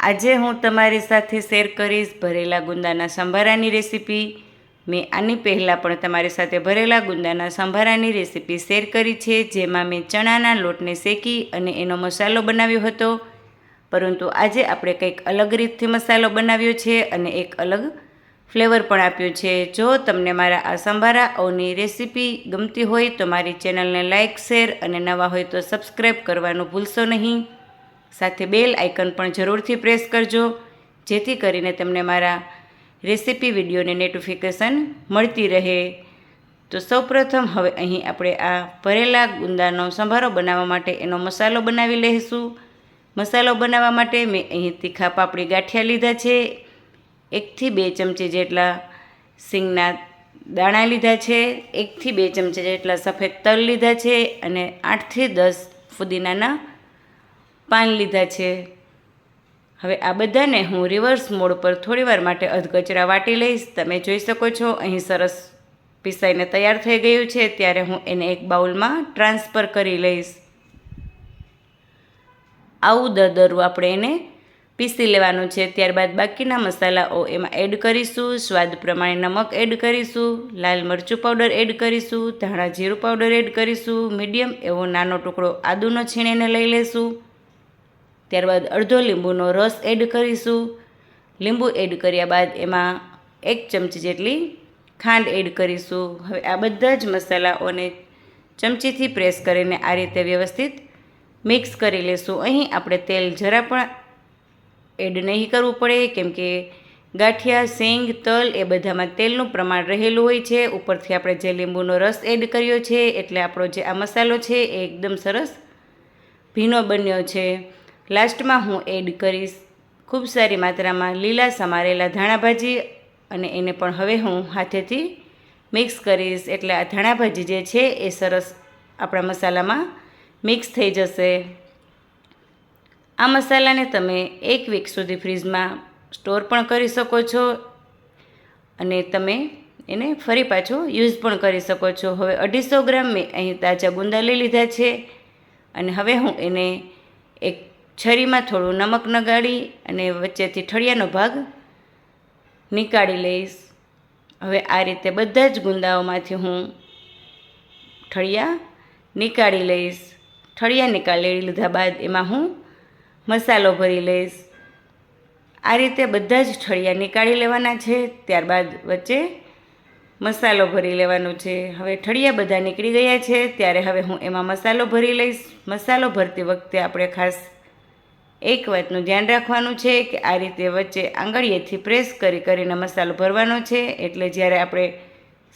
આજે હું તમારી સાથે શેર કરીશ ભરેલા ગુંદાના સંભારાની રેસીપી. મેં આની પહેલાં પણ તમારી સાથે ભરેલા ગુંદાના સંભારાની રેસીપી શેર કરી છે, જેમાં મેં ચણાના લોટને શેકી અને એનો મસાલો બનાવ્યો હતો. પરંતુ આજે આપણે કંઈક અલગ રીતથી મસાલો બનાવ્યો છે અને એક અલગ ફ્લેવર પણ આપ્યો છે. જો તમને મારા આ સંભારાઓની રેસીપી ગમતી હોય તો મારી ચેનલને લાઇક શેર અને નવા હોય તો સબસ્ક્રાઈબ કરવાનું ભૂલશો નહીં. સાથે બેલ આઇકન પણ જરૂરથી પ્રેસ કરજો, જેથી કરીને તમને મારા રેસીપી વિડીયોની નોટિફિકેશન મળતી રહે. તો સૌપ્રથમ હવે અહીં આપણે આ ભરેલા ગુંદાનો સંભારો બનાવવા માટે એનો મસાલો બનાવી લઈશું. મસાલો બનાવવા માટે મેં અહીં તીખા પાપડી ગાંઠિયા લીધા છે. એકથી બે ચમચી જેટલા સિંગના દાણા લીધા છે. એકથી બે ચમચી જેટલા સફેદ તલ લીધા છે અને આઠથી દસ ફુદીનાના પાન લીધા છે. હવે આ બધાને હું રિવર્સ મોડ પર થોડીવાર માટે અધકચરા વાટી લઈશ. તમે જોઈ શકો છો, અહીં સરસ પીસાઈને તૈયાર થઈ ગયું છે. ત્યારે હું એને એક બાઉલમાં ટ્રાન્સફર કરી લઈશ. આવું દરદરું આપણે એને પીસી લેવાનું છે. ત્યારબાદ બાકીના મસાલાઓ એમાં એડ કરીશું. સ્વાદ પ્રમાણે નમક એડ કરીશું. લાલ મરચું પાવડર એડ કરીશું. ધાણા જીરું પાવડર એડ કરીશું. મીડિયમ એવો નાનો ટુકડો આદુનો છીણીને લઈ લઈશું ત્યારબાદ અડધો લીંબુનો રસ એડ કરીશું. લીંબુ એડ કર્યા બાદ એમાં એક ચમચી જેટલી ખાંડ એડ કરીશું. હવે આ બધા જ મસાલાઓને ચમચીથી પ્રેસ કરીને આ રીતે વ્યવસ્થિત મિક્સ કરી લેશું. અહીં આપણે તેલ જરા પણ એડ નહીં કરવું પડે, કેમ કે ગાંઠિયા, સિંગ, તલ એ બધામાં તેલનું પ્રમાણ રહેલું હોય છે. ઉપરથી આપણે જે લીંબુનો રસ એડ કર્યો છે, એટલે આપણો જે આ મસાલો છે એ એકદમ સરસ ભીનો બન્યો છે. લાસ્ટમાં હું એડ કરીશ. ખૂબ સારી માત્રામાં લીલા સમારેલા ધાણાભાજી અને એને પણ હવે હું હાથેથી મિક્સ કરીશ. એટલે આ ધાણાભાજી જે છે એ સરસ આપણા મસાલામાં મિક્સ થઈ જશે. આ મસાલાને તમે એક વીક સુધી ફ્રીજમાં સ્ટોર પણ કરી શકો છો અને તમે એને ફરી પાછો યુઝ પણ કરી શકો છો. હવે અઢીસો ગ્રામ મેં અહીં તાજા ગુંદા લઈ લીધા છે અને હવે હું એને એક છરીમાં થોડું નમક નગાડી અને વચ્ચેથી ઠળિયાનો ભાગ નીકાળી લઈશ. હવે આ રીતે બધા જ ગુંદાઓમાંથી હું ઠળિયા નીકાળી લઈશ. ઠળિયા નીકાળી લીધા બાદ એમાં હું મસાલો ભરી લઈશ. આ રીતે બધા જ ઠળિયા નીકાળી લેવાના છે. ત્યારબાદ વચ્ચે મસાલો ભરી લેવાનો છે. હવે ઠળિયા બધા નીકળી ગયા છે. ત્યારે હવે હું એમાં મસાલો ભરી લઈશ. મસાલો ભરતી વખતે આપણે ખાસ એક વાતનું ધ્યાન રાખવાનું છે કે આ રીતે વચ્ચે આંગળીએથી પ્રેસ કરી કરીને મસાલો ભરવાનો છે. એટલે જ્યારે આપણે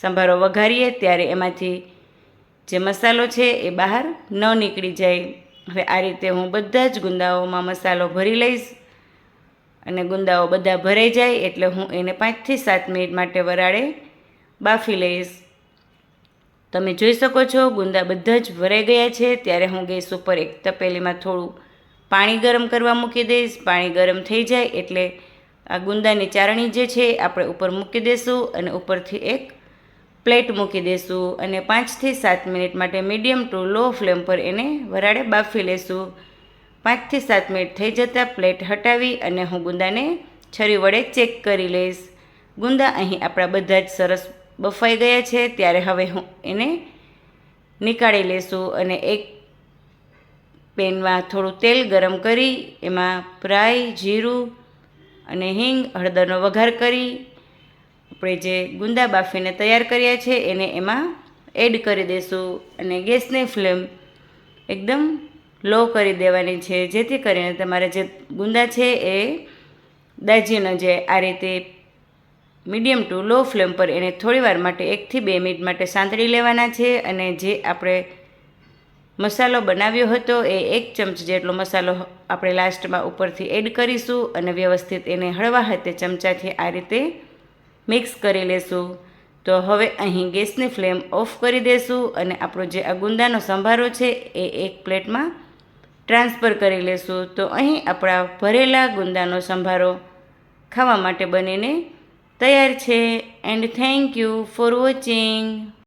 સંભારો વઘારીએ ત્યારે એમાંથી જે મસાલો છે એ બહાર ન નીકળી જાય. હવે આ રીતે હું બધા જ ગુંદાઓમાં મસાલો ભરી લઈશ અને ગુંદાઓ બધા ભરાઈ જાય એટલે હું એને પાંચથી સાત મિનિટ માટે વરાળે બાફી લઈશ. તમે જોઈ શકો છો ગુંદા બધા જ ભરાઈ ગયા છે. ત્યારે હું ગેસ ઉપર એક તપેલીમાં થોડું પાણી ગરમ કરવા મૂકી દઈશ, પાણી ગરમ થઈ જાય એટલે આ ગુંદાની ચારણી જે છે આપણે ઉપર મૂકી દઈશું અને ઉપરથી એક પ્લેટ મૂકી દઈશું અને પાંચથી સાત મિનિટ માટે મીડિયમ ટુ લો ફ્લેમ પર એને વરાળે બાફી લઈશું પાંચથી સાત મિનિટ થઈ જતાં પ્લેટ હટાવી અને હું ગુંદાને છરી વડે ચેક કરી લઈશ. ગુંદા અહીં આપણા બધા જ સરસ બફાઈ ગયા છે, ત્યારે હવે હું એને નીકાળી લઈશું અને એક પેનમાં થોડું તેલ ગરમ કરી, એમાં ફ્રાય, જીરું અને હિંગ, હળદરનો વઘાર કરી, આપણે જે ગુંદા બાફીને તૈયાર કર્યા છે, એને એમાં એડ કરી દઈશું અને ગેસની ફ્લેમ એકદમ લો કરી દેવાની છે, જેથી કરીને તમારે જે ગુંદા છે એ દાજી ન જાય આ રીતે મીડિયમ ટુ લો ફ્લેમ પર એને થોડીવાર માટે એકથી બે મિનિટ માટે સાંતળી લેવાના છે અને જે આપણે મસાલો બનાવ્યો હતો એ એક ચમચ જેટલો મસાલો આપણે લાસ્ટમાં ઉપરથી એડ કરીશું અને વ્યવસ્થિત એને હળવા હાથે ચમચાથી આ રીતે મિક્સ કરી લેશું. તો હવે અહીં ગેસની ફ્લેમ ઓફ કરી દેશું અને આપણો જે આ ગુંદાનો સંભારો છે એ એક પ્લેટમાં ટ્રાન્સફર કરી લેશું. તો અહીં આપણા ભરેલા ગુંદાનો સંભારો ખાવા માટે બનીને તૈયાર છે. And thank you for watching.